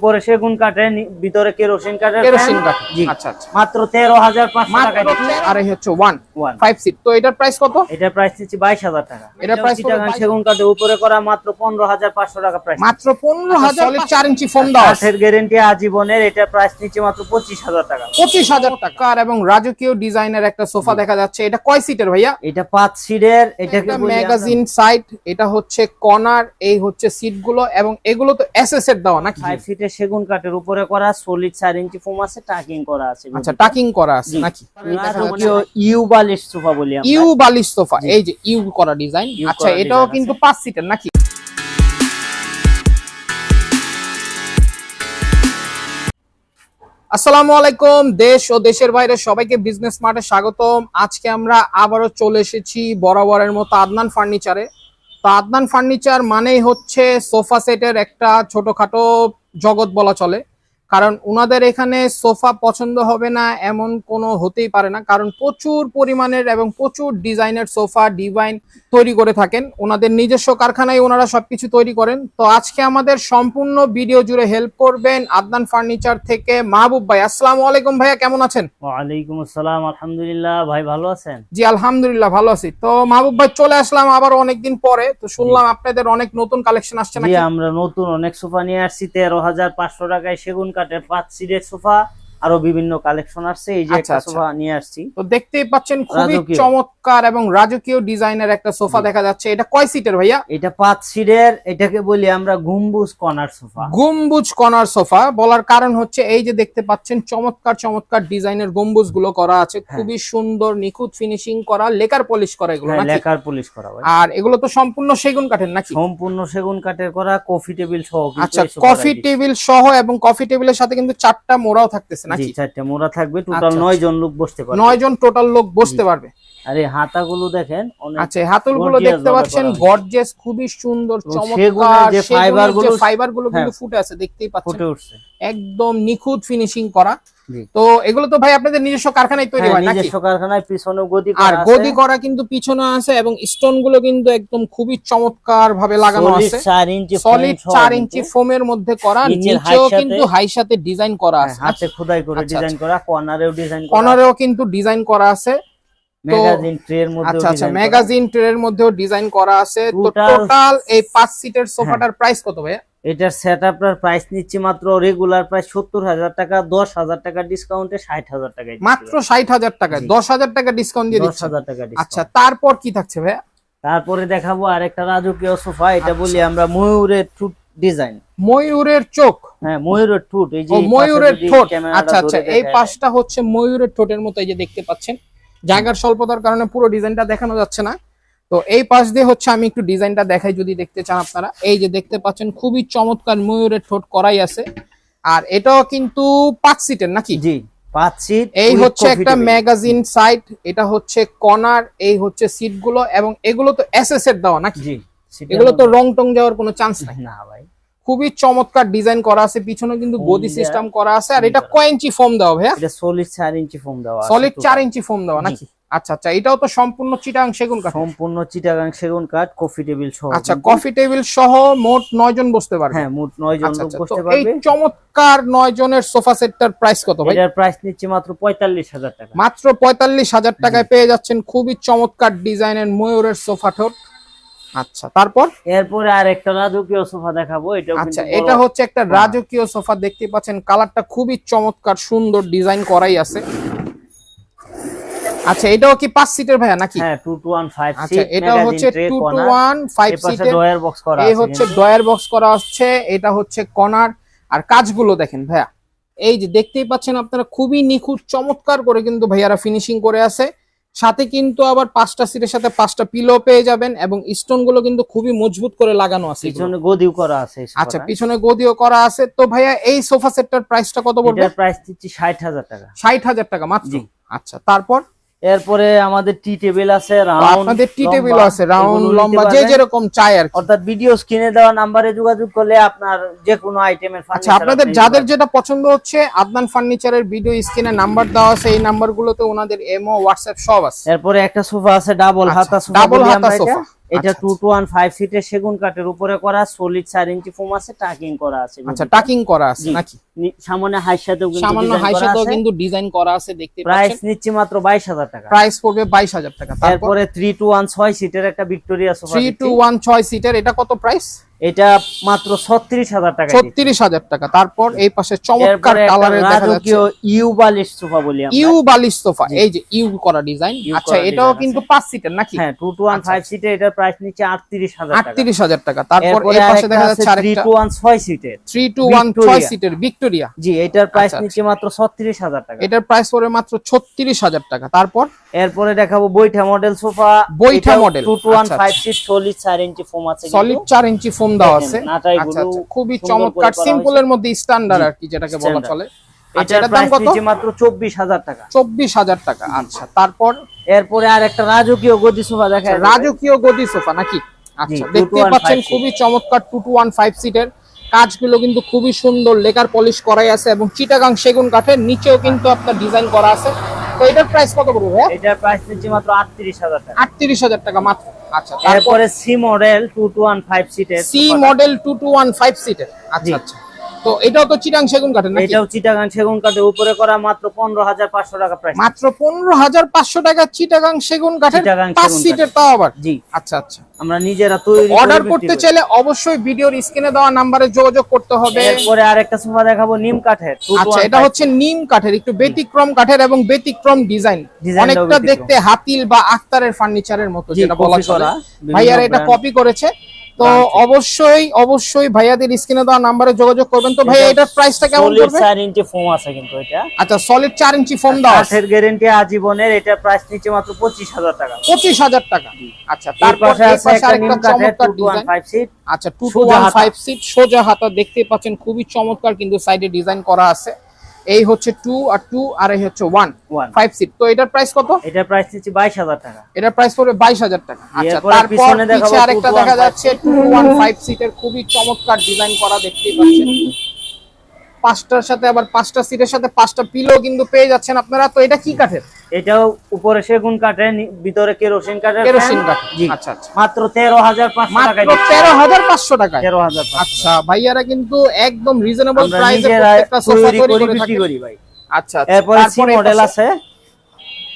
উপরে সেগুন কাঠে ভিতরে কেরোসিন কাঠের কেরোসিন। কাঠ জি। আচ্ছা আচ্ছা। মাত্র তেরো হাজার পাঁচশো মাত্র টাকা দিচ্ছি। আর এই হচ্ছে ওয়ান One। Five seat. তো এটার প্রাইস কত? এটার প্রাইস বাইশ হাজার টাকা। এটার price কত? সেগুন কাঠে উপরে করা মাত্র পনেরো হাজার পাঁচশো টাকা প্রাইস মাত্র পনেরো হাজার চার ইঞ্চি ফোন দেওয়া আছে কাঠের গ্যারেন্টি আজীবনের এটা প্রাইস নিচ্ছে মাত্র পঁচিশ হাজার টাকা। পঁচিশ হাজার টাকা। এবং রাজকীয় ডিজাইনের একটা সোফা দেখা যাচ্ছে। এটা কয় সিটের ভাইয়া? এটা পাঁচ সিটের এটাকে বলি আমরা- ম্যাগাজিন সাইট এটা হচ্ছে কর্নার এই হচ্ছে সিটগুলো এবং এগুলো তো এসএস এর দেওয়া নাকি? ফাইভ সিটের সেগুন কাঠের উপরে করা সলিড চার ইঞ্চি ফোম আছে টাকিং করা আছে আচ্ছা টাকিং করা আছে নাকি? ইউ বালিশ সোফা বলি আমরা। ইউ বালিশ সোফা এই যে ইউ করা ডিজাইন আচ্ছা এটাও কিন্তু আছে। পাঁচ সিটের নাকি? আসসালামু আলাইকুম দেশ ও দেশের বাইরে সবাইকে বিজনেস মার্টে স্বাগতম। আজকে আমরা আবারও চলে এসেছি বরাবরের মতো আদনান ফার্নিচারে। তো আদনান ফার্নিচার মানেই হচ্ছে সোফা সেটের একটা ছোটখাটো জগৎ বলা চলে। কারণ উনাদের এখানে সোফা পছন্দ হবে না এমন কোনো হতেই পারে না। কারণ প্রচুর পরিমাণের এবং প্রচুর ডিজাইনের সোফা ডিজাইন তৈরি করে থাকেন। ওনাদের নিজস্ব কারখানায় ওনারা সবকিছু তৈরি করেন। তো আজকে আমাদের সম্পূর্ণ ভিডিও জুড়ে হেল্প করবেন আদনান ফার্নিচার থেকে মাহবুব ভাই। আসসালামু আলাইকুম ভাইয়া কেমন আছেন? ওয়ালাইকুম আসসালাম আলহামদুলিল্লাহ। ভাই ভালো আছেন? জি আলহামদুলিল্লাহ ভালো আছি। তো মাহবুব ভাই চলে আসলাম আবার অনেকদিন পরে। তো শুনলাম আপনাদের অনেক নতুন কালেকশন আসছে নাকি? আমরা নতুন অনেক সোফা নিয়ে আসছি। তেরো হাজার পাঁচশো টাকায় সেগুন কাঠের পাঁচ সিটের সোফা আরও বিভিন্ন কালেকশন আসছে এই যে আচ্ছা, একটা আচ্ছা। সোফা নিয়ে আসছি। তো দেখতেই পাচ্ছেন খুবই চমৎকার এবং রাজকীয় ডিজাইনের একটা সোফা দেখা যাচ্ছে। এটা কয় সিটের ভাইয়া? এটা পাঁচ সিটের এটাকে বলি আমরা গম্বুজ কর্নার সোফা। গম্বুজ কর্নার সোফা। বলার কারণ হচ্ছে এই যে দেখতে পাচ্ছেন চমৎকার চমৎকার ডিজাইনের গম্বুজগুলো করা আছে। হ্যাঁ। খুবই সুন্দর নিখুঁত ফিনিশিং করা লেকার পলিশ করা এগুলো হ্যাঁ? লেকার পলিশ করা আর এগুলো তো সম্পূর্ণ সেগুন কাঠের নাকি? সম্পূর্ণ সেগুন কাঠের করা কফি টেবিল সহ আচ্ছা কফি টেবিল সহ এবং কফি টেবিলের সাথে কিন্তু চারটা মোড়াও থাকতেছে নাকি? চারটে। মোড়া থাকবে টোটাল আচ্ছা, নয় জন লোক বসতে পারবে। নয় জন টোটাল লোক বসতে পারবে। আর এই হাতাগুলো দেখেন আচ্ছা হাতুলগুলো Gorgeous দেখতে পাচ্ছেন করা গর্জেস খুবই সুন্দর চমৎকার যে fiber গুলো- ফাইবারগুলো কিন্তু হ্যাঁ। ফুটে আছে দেখতেই পাচ্ছেন। ফুটে উঠছে। একদম নিখুঁত ফিনিশিং করা। তো এগুলো তো ভাই আপনাদের নিজস্ব কারখানায় তৈরি হ্যাঁ, হয় নাকি? নিজস্ব কারখানায় পিছনে গদি আর করা আছে। গদি করা কিন্তু পিছনে আছে এবং স্টোনগুলো কিন্তু একদম খুবই চমৎকার ভাবে লাগানো আছে। চার ইঞ্চি সলিড frame চার ইঞ্চি ফোমের মধ্যে করা নিচেও কিন্তু হাই সাথে ডিজাইন করা হ্যাঁ, আছে। হাতে খোদাই করে আচ্ছা, ডিজাইন করা কর্নারেও ডিজাইন করা কর্নারেও কিন্তু ডিজাইন করা আছে। ম্যাগাজিন ট্রের মধ্যে আচ্ছা আচ্ছা ম্যাগাজিন ট্রের মধ্যেও ডিজাইন করা আছে। তো টোটাল এই পাঁচ সিটের সোফাটার প্রাইস কত ভাইয়া? এটার সেটআপটার প্রাইস নিচ্ছে মাত্র রেগুলার প্রাইস সত্তর হাজার টাকা দশ হাজার টাকা ডিসকাউন্টে ষাট হাজার টাকা মাত্র ষাট হাজার টাকায় দশ হাজার টাকা ডিসকাউন্ট দিয়ে দশ হাজার টাকা আচ্ছা আচ্ছা তারপর কি থাকছে ভাইয়া? তারপরে দেখাবো আরেকটা রাজকীয় সোফা এটা আচ্ছা। বলি আমরা ময়ূরের ঠুট ডিজাইন ময়ূরের চোখ। হ্যাঁ ময়ূরের ঠুট এই যে ময়ূরের ঠোঁট। আচ্ছা আচ্ছা এই পাশটা হচ্ছে ময়ূরের ঠোঁটের মতো এই যে দেখতে পাচ্ছেন। জায়গার স্বল্পতার কারণে পুরো ডিজাইনটা দেখানো যাচ্ছে না। তো এই পাশ দিয়ে হচ্ছে আমি একটু ডিজাইনটা দেখাই যদি দেখতে চান আপনারা। এই যে দেখতে পাচ্ছেন খুবই চমৎকার ময়ূরের ঠোঁট করাই আছে। আর এটাও কিন্তু পাঁচ সিটের নাকি? জি পাঁচ সিট এই হচ্ছে একটা ম্যাগাজিন সাইট এটা হচ্ছে কর্নার এই হচ্ছে সিটগুলো এবং এগুলো তো এসএস এর দেওয়া নাকি? জি এগুলো তো রং টং যাওয়ার কোনো চান্স নাই। না ভাই। খুবই চমৎকার ডিজাইন করা আছে পিছনে কিন্তু গদি সিস্টেম করা আছে আর এটা। কয় ইঞ্চি ফোম দেওয়া ভাইয়া? এটা সলিড চার ইঞ্চি ফোম দেওয়া আছে সলিড total। চার ইঞ্চি ফোম দেওয়া নাকি? আচ্ছা আচ্ছা এটাও তো সম্পূর্ণ চিটাং সেগুন কাঠ? সম্পূর্ণ চিটাগাং সেগুন কাঠ কফি টেবিল সহ। আচ্ছা কফি টেবিল সহ মোট নয় জন বসতে পারবে? হ্যাঁ মোট নয় জন আচ্ছা আচ্ছা তো এই চমৎকার নয় জনের সোফা সেটটার প্রাইস কত ভাই? এটার প্রাইস নিচ্ছে মাত্র পঁয়তাল্লিশ হাজার টাকা। মাত্র পঁয়তাল্লিশ হাজার টাকায় পেয়ে যাচ্ছেন খুবই চমৎকার ডিজাইনের ময়ূরের সোফা ঠোঁট। আচ্ছা তারপর? এরপরে আর একটা রাজকীয় সোফা দেখাবো এটা আচ্ছা এটা হচ্ছে একটা রাজকীয় সোফা দেখতে পাচ্ছেন কালারটা খুবই চমৎকার সুন্দর ডিজাইন করাই আছে। আচ্ছা এটাও কি পাঁচ সিটের ভাইয়া নাকি? হ্যাঁ টু টু ওয়ান ফাইভ আচ্ছা এটা হচ্ছে টু টু ওয়ান ফাইভ সিটের ডয়ার বক্স করা আছে এই হচ্ছে ডয়ার বক্স করা হচ্ছে এটা হচ্ছে কর্নার আর কাজগুলো দেখেন ভাইয়া এই যে দেখতেই পাচ্ছেন আপনারা খুবই নিখুঁত চমৎকার করে কিন্তু ভাইয়ারা ফিনিশিং করে আছে। সাথে কিন্তু আবার পাঁচটা সিটের সাথে পাঁচটা পিলো পেয়ে যাবেন এবং স্টোনগুলো কিন্তু খুবই মজবুত করে লাগানো আছে পিছনে গদিও করা আছে আচ্ছা পিছনে গদিও করা আছে। তো ভাইয়া এই সোফা সেটটার প্রাইসটা কত পড়বে এটার প্রাইস দিচ্ছি ষাট হাজার টাকা। ষাট হাজার টাকা মাত্র? আচ্ছা তারপর? এরপরে আমাদের টি টেবিল আছে রাউন্ড আপনাদের টি টেবিল আছে রাউন্ড লম্বা যে যেরকম চাই আর অর্থাৎ ভিডিও স্ক্রিনে দেওয়া নম্বরে যোগাযোগ করলে আপনার যে কোনো আইটেমের আচ্ছা আপনাদের যাদের যেটা পছন্দ হচ্ছে আদনান ফার্নিচারের ভিডিও স্ক্রিনে নাম্বার দেওয়া আছে এই নাম্বারগুলোতে ওনাদের এমও হোয়াটসঅ্যাপ সব আছে। এরপরে একটা সোফা আছে ডাবল হাতা সোফা ডাবল হাতা সোফা এটা আচ্ছা, টু টু ওয়ান ফাইভ সিটের সেগুন কাঠের উপরে করা সলিড চার ইঞ্চি ফোম আছে টাকিং করা আছে আচ্ছা টাকিং করা আছে নাকি? সামনে হাইসাতেও কিন্তু সামনে হাইসাতেও কিন্তু ডিজাইন করা আছে দেখতে পাচ্ছেন? প্রাইস নিচে নিচ্ছি মাত্র বাইশ হাজার টাকা। প্রাইস পড়বে বাইশ হাজার টাকা। তারপর? এরপরে থ্রি টু ওয়ান ছয় সিটের একটা Victoria sofa three two one ছয় সিটের এটা কত প্রাইস এটা মাত্র ছত্রিশ হাজার টাকা ছত্রিশ হাজার টাকা। তারপর এই পাশে চমৎকার কালারের দেখা যাচ্ছে। রাজকীয় ইউ বালিশ সোফা বলি আমরা। ইউ বালিশ সোফা এই যে ইউ করা ডিজাইন। আচ্ছা এটাও কিন্তু পাঁচ সিটের নাকি? হ্যাঁ টু টু ওয়ান আচ্ছা, ফাইভ সিটের এটার প্রাইস নিচ্ছে আটত্রিশ হাজার আটত্রিশ হাজার টাকা। তারপর এই পাশে দেখা যাচ্ছে থ্রি টু ওয়ান ছয় সিটের থ্রি টু ওয়ান ছয় সিটের ভিক্টোরিয়া জি এটার প্রাইস আচ্ছা, নিচ্ছে মাত্র ছত্রিশ হাজার টাকা। এটার প্রাইস পড়বে মাত্র ছত্রিশ হাজার টাকা। তারপর এরপরে দেখাবো বৈঠা মডেল সোফা। বৈঠা মডেল টু টু ওয়ান আচ্ছা, ফাইভ সিট সলিড চার ইঞ্চি ফোম আছে সলিড চার ইঞ্চি ফোম দেওয়া আছে। আচ্ছা আচ্ছা। খুবই চমৎকার করে করা সিম্পলের মধ্যে স্ট্যান্ডার্ড আর কি যেটাকে বলা চলে। আচ্ছা এটার দাম কত? মাত্র চব্বিশ হাজার টাকা। চব্বিশ হাজার টাকা আচ্ছা। তারপর? এরপরে আর একটা রাজকীয় গদি সোফা দেখা রাজকীয় গদি সোফা নাকি? আচ্ছা দেখতে 2215 পাচ্ছেন খুবই চমৎকার টু টু ওয়ান ফাইভ সিটের কাজগুলো কিন্তু খুবই সুন্দর লেকার পলিশ করাই আছে এবং চিটাগাং সেগুন কাঠের নিচেও কিন্তু আপনার ডিজাইন করা আছে। তো এটার প্রাইস কত পড়বে ভাইয়া? এটার প্রাইস হচ্ছে মাত্র আটত্রিশ হাজার টাকা। আটত্রিশ হাজার টাকা মাত্র। আচ্ছা তারপরে C model two two one five সিটের C model two two one five সিটের আচ্ছা আচ্ছা। তো এটাও তো চিটাং সেগুন কাঠের নাকি? এটাও চিটাগাং সেগুন কাঠের উপরে করা মাত্র পনেরো হাজার পাঁচশো টাকা প্রাইস মাত্র পনেরো হাজার পাঁচশো টাকা চিটাগাং সেগুন কাঠের পাঁচ সিটের তাও আবার? জি। আচ্ছা আচ্ছা। আমরা নিজেরা তৈরি অর্ডার করতে চাইলে অবশ্যই ভিডিওর স্ক্রিনে দেওয়া নাম্বারে যোগাযোগ করতে হবে। এরপরে আরেকটা সোফা দেখাবো নিম কাঠের 2 আচ্ছা এটা হচ্ছে নিম কাঠের একটু ব্যতিক্রম কাঠের এবং ব্যতিক্রম ডিজাইন। অনেকটা দেখতে হাতিল বা আক্তারের ফার্নিচারের মতো যেটা বলা চলে। ভাইয়ারা এটা কপি করেছে। তো। অবশ্যই অবশ্যই ভাইয়াদের স্ক্রিনে দেওয়া নাম্বারে যোগাযোগ করবেন। তো ভাইয়া এটা এটার প্রাইসটা কেমন পড়বে? চার ইঞ্চি ফোম আছে কিন্তু এটা। আচ্ছা সলিড চার ইঞ্চি ফোম আছে কাঠের গ্যারেন্টি আজীবনের এটার প্রাইস নিচে মাত্র পঁচিশ হাজার টাকা। পঁচিশ হাজার টাকা। আচ্ছা তারপর এই আছে পাশে একটা আরেকটা নিম কাঠের চমৎকার ডিজাইন ফাইভ সিট আচ্ছা টু টু সোজা ওয়ান হাতা। ফাইভ সিট সোজা হাতা। দেখতে পাচ্ছেন খুবই চমৎকার কিন্তু সাইডে ডিজাইন করা আছে। এই হচ্ছে টু আর টু আর এই হচ্ছে ওয়ান ফাইভ সিট তো এটার প্রাইস কত? এটার প্রাইস হচ্ছে বাইশ হাজার টাকা। এটার প্রাইস পড়বে বাইশ হাজার টাকা। আচ্ছা তারপর পিছে আরেকটা দেখা যাচ্ছে টু ওয়ান ফাইভ সিটের খুবই চমৎকার ডিজাইন করা দেখতেই পাচ্ছেন। পাঁচটার সাথে আবার পাঁচটা সিটের সাথে পাঁচটা পিলো কিন্তু পেয়ে যাচ্ছেন আপনারা। তো এটা কি কাঠের? এটাও উপরে সেগুন কাঠের নি- ভিতরে কেরোসিন কাঠের কেরোসিন। কাঠ। আচ্ছা আচ্ছা। মাত্র তেরো হাজার পাঁচশো মাত্র টাকায় তেরো হাজার পাঁচশো তেরো হাজার আচ্ছা ভাইয়ারা কিন্তু একদম রিজনেবল প্রাইসে প্রত্যেকটা সোফা তৈরি করে করে বিক্রি করি ভাই। আচ্ছা এরপরে সি মডেল আছে।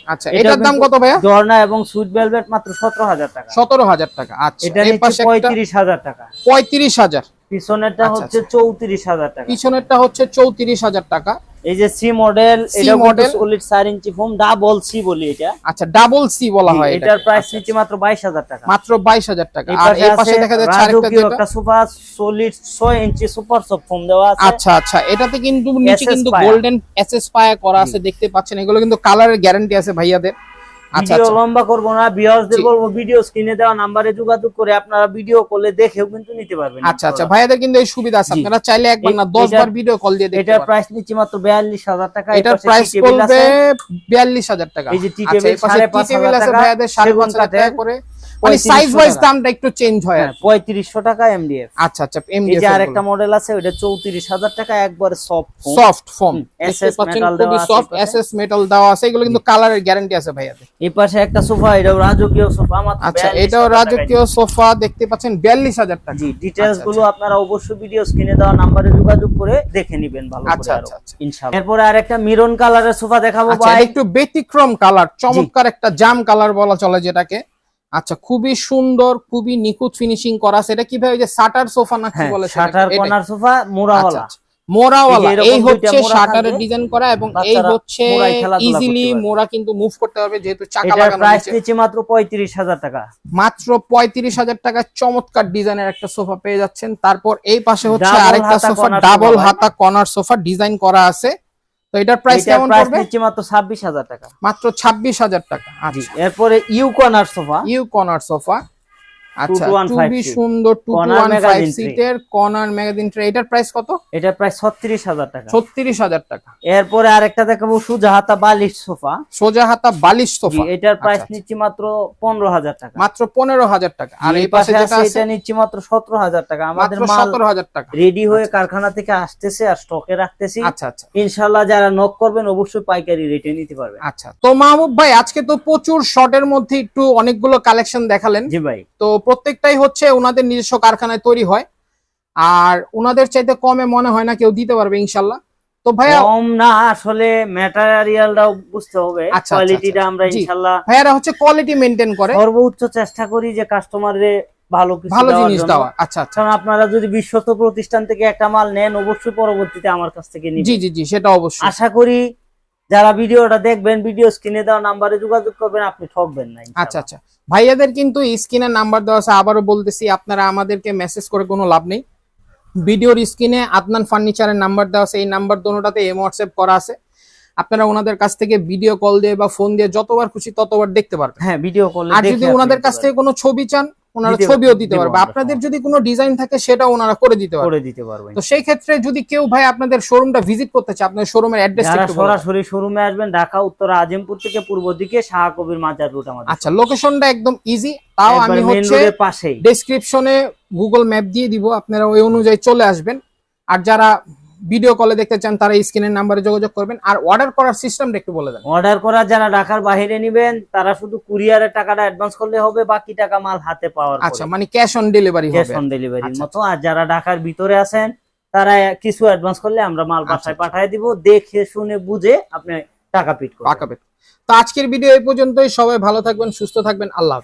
আচ্ছা এটার দাম কত ভাইয়া? ঝর্ণা এবং সুইট ভেলভেট মাত্র সতেরো হাজার টাকা। সতেরো হাজার টাকা আচ্ছা। পাশে পঁয়ত্রিশ হাজার টাকা। পঁয়ত্রিশ হাজার। পিছনেরটা আচ্ছা, হচ্ছে চৌত্রিশ হাজার টাকা। পিছনেরটা হচ্ছে চৌত্রিশ হাজার টাকা। এই যে সি মডেল এটা মডেল সলিড চার ইঞ্চি ফোম ডাবল সি বলি এটা। আচ্ছা ডাবল সি বলা হয় এটার। প্রাইস আচ্ছা, নিচ্ছে মাত্র বাইশ হাজার টাকা। মাত্র বাইশ হাজার টাকা। আর এই পাশে দেখা যাচ্ছে আরেকটা যেটা একটা সোফা সলিড ছয় ইঞ্চি সুপার সফট ফোম দেওয়া আছে। আচ্ছা আচ্ছা। এটাতে কিন্তু নিচে কিন্তু। গোল্ডেন এসএস পায়া করা আছে দেখতে পাচ্ছেন। এগুলো কিন্তু কালারের গ্যারান্টি আছে ভাইয়াদের। আচ্ছা ভিডিও আচ্ছা। লম্বা করব না ভিউয়ার্সদের বলব ভিডিও স্ক্রিনে দেওয়া নম্বরে যোগাযোগ করে আপনারা ভিডিও কলে দেখেও কিন্তু নিতে পারবেন। আচ্ছা আচ্ছা। ভাইয়াদের কিন্তু এই সুবিধা আছে। আপনারা চাইলে একবার না এ- দশ এটার- বার ভিডিও কল দিয়ে দেখতে এটার প্রাইস নিচে মাত্র বিয়াল্লিশ হাজার টাকা। এই এটার প্রাইস পড়বে আছে। বিয়াল্লিশ হাজার টাকা। এই যে টি টেবিল table এই পাশে সাড়ে tea পাঁচ table হাজার আছে টাকা, ভাইয়াদের সাড়ে সেগুন পাঁচ হাজার টাকা করে। মানে 3500 সাইজ ওয়াইজ। দামটা একটু চেঞ্জ হয় আর হ্যাঁ কি। পঁয়ত্রিশশো টাকা এমডিএফ আচ্ছা আচ্ছা এই এমডিএফ যে আরেকটা মডেল আছে ওটা চৌত্রিশ হাজার টাকা একবারে সফট সফট দেখতে SS পাচ্ছেন metal খুবই দেওয়া আছে সফট। এসএস মেটাল দেওয়া আছে এগুলো কিন্তু কালারের গ্যারান্টি আছে ভাইয়াদের এই পাশে একটা সোফা এটাও রাজকীয় সোফা মাত্র আচ্ছা এটাও রাজকীয় সোফা দেখতে পাচ্ছেন বিয়াল্লিশ হাজার টাকা। জি ডিটেলস আচ্ছা, গুলো আপনারা অবশ্যই ভিডিও স্ক্রিনে দেওয়া নাম্বারে যোগাযোগ করে দেখে নেবেন ভালো আচ্ছা, করে আচ্ছা, আচ্ছা। ইনশাআল্লাহ। এরপরে আরেকটা মিরন কালারের সোফা দেখাবো আচ্ছা ভাই। একটু ব্যতিক্রম কালার চমৎকার একটা জাম কালার বলা চলে যেটাকে। আচ্ছা খুবই সুন্দর খুবই নিখুঁত ফিনিশিং করা আছে এটা কীভাবে যে শাটার সোফা না কি হ্যাঁ বলে? শাটার। কর্নার সোফা আচ্ছা, মোড়াওয়ালা আচ্ছা। মোড়াওয়ালা এই হচ্ছে শাটারের ডিজাইন করা এবং এই হচ্ছে ইজিলি মোরা কিন্তু মুভ করতে পারবে যেহেতু চাকা লাগানো প্রাইস নিচে। মাত্র পঁয়ত্রিশ হাজার টাকা মাত্র পঁয়ত্রিশ হাজার টাকা চমৎকার ডিজাইনের একটা সোফা পেয়ে যাচ্ছেন তারপর এই পাশে হচ্ছে আরেকটা সোফা ডাবল হাতা কর্নার সোফা ডিজাইন করা আছে তো এটার প্রাইস কেমন পড়বে? নিচ্ছে মাত্র ছাব্বিশ হাজার টাকা। মাত্র ছাব্বিশ হাজার টাকা আচ্ছা। এরপরে U corner sofa. U corner sofa. আচ্ছা 2215 খুবই seat। সুন্দর two Corner one five magazine tray। সিটের কর্নার ম্যাগাজিন ট্রে এটার প্রাইস কত? এটার প্রাইস ছত্রিশ হাজার টাকা। ছত্রিশ হাজার টাকা। এরপরে আরেকটা দেখাবো সুজা হাতা বালিশ সোফা। সোজা হাতা বালিশ সোফা। এটার প্রাইস আচ্ছা, নিচ্ছি মাত্র পনেরো হাজার টাকা। মাত্র পনেরো হাজার টাকা। আর এই পাশে যেটা আছে আছে এটা নিচ্ছি মাত্র সতেরো হাজার টাকা। আমাদের মাল টাকা। রেডি হয়ে কারখানা থেকে আসতেছে আর স্টকে রাখতেছি। আচ্ছা আচ্ছা। ইনশাল্লাহ যারা নক করবেন অবশ্যই পাইকারি রেটে নিতে পারবেন। আচ্ছা তো মাহবুব ভাই আজকে তো প্রচুর শর্টের মধ্যে একটু অনেকগুলো কালেকশন দেখালেন। জি ভাই। তো প্রত্যেকটাই হচ্ছে ওনাদের নিজস্ব কারখানায় তৈরি হয়। আর ওনাদের চাইতে কমে মনে হয় না কেউ দিতে পারবে ইনশাল্লাহ। তো ভাইয়া কম না আসলে ম্যাটেরিয়ালটাও বুঝতে হবে। আচ্ছা, আচ্ছা, কোয়ালিটিটা আমরা ইনশাল্লাহ ভাইয়ারা হচ্ছে কোয়ালিটি করে। সর্বোচ্চ চেষ্টা করি যে কাস্টমারের ভালো কিছু ভালো দেওয়ার জিনিস দেওয়া। আচ্ছা আচ্ছা। কারণ আপনারা যদি বিশ্বস্ত প্রতিষ্ঠান থেকে একটা মাল নেন অবশ্যই পরবর্তীতে আমার কাছ থেকে নিবেন। জি জি জি সেটা অবশ্যই। আশা করি যারা ভিডিওটা দেখবেন ভিডিও স্ক্রিনে দেওয়া নাম্বারে যোগাযোগ করবেন আপনি ঠকবেন না। আচ্ছা আচ্ছা। ভাইয়াদের কিন্তু স্ক্রিনের নাম্বার দেওয়া আছে আবারও বলতেছি আপনারা আমাদেরকে মেসেজ করে কোনো লাভ নেই। ভিডিওর স্ক্রিনে আদনান ফার্নিচারের নাম্বার দেওয়া আছে এই নাম্বার দোনোটাতে এম হোয়াটসঅ্যাপ করা আছে। আপনারা ওনাদের কাছ থেকে ভিডিও কল দিয়ে বা ফোন দিয়ে যতবার খুশি ততবার দেখতে পারবেন। হ্যাঁ ভিডিও কল আর যদি ওনাদের কাছ থেকে কোনো ছবি চান ওনারা ছবিও দিতে পারবে। আপনাদের যদি কোনো ডিজাইন থাকে সেটা ওনারা করে দিতে পারবে। করে দিতে পারবে। তো সেই ক্ষেত্রে যদি কেউ ভাই আপনাদের শোরুমটা ভিজিট করতে চায় আপনাদের শোরুমের অ্যাড্রেস যারা সরাসরি শোরুমে আসবেন ঢাকা উত্তর আজিমপুর থেকে পূর্ব দিকে শাহ কবির মাজার রুট আমাদের আচ্ছা লোকেশনটা একদম ইজি তাও আমি হচ্ছে ডেসক্রিপশনে গুগল ম্যাপ দিয়ে দিব। আপনারা ওই অনুযায়ী চলে আসবেন। আর যারা ভিডিও কলে দেখতে চান তারা স্ক্রিনের নাম্বারে যোগাযোগ করবেন। আর অর্ডার করার সিস্টেমটা একটু বলে দেন। অর্ডার করা যারা ঢাকার বাইরে নিবেন তারা শুধু কুরিয়ারের টাকাটা অ্যাডভান্স করলে হবে বাকি টাকা মাল হাতে পাওয়ার আচ্ছা মানে cash on delivery cash on ডেলিভারির আচ্ছা, মতো। আর যারা ঢাকার ভিতরে আছেন তারা কিছু অ্যাডভান্স করলে আমরা মাল আচ্ছা, বাসায় আচ্ছা। পাঠিয়ে দিব। দেখে শুনে বুঝে আপনি টাকা পিট করবেন। পাকাবে তো আজকের ভিডিও এই পর্যন্তই। সবাই ভালো থাকবেন সুস্থ থাকবেন। আল্লাহ।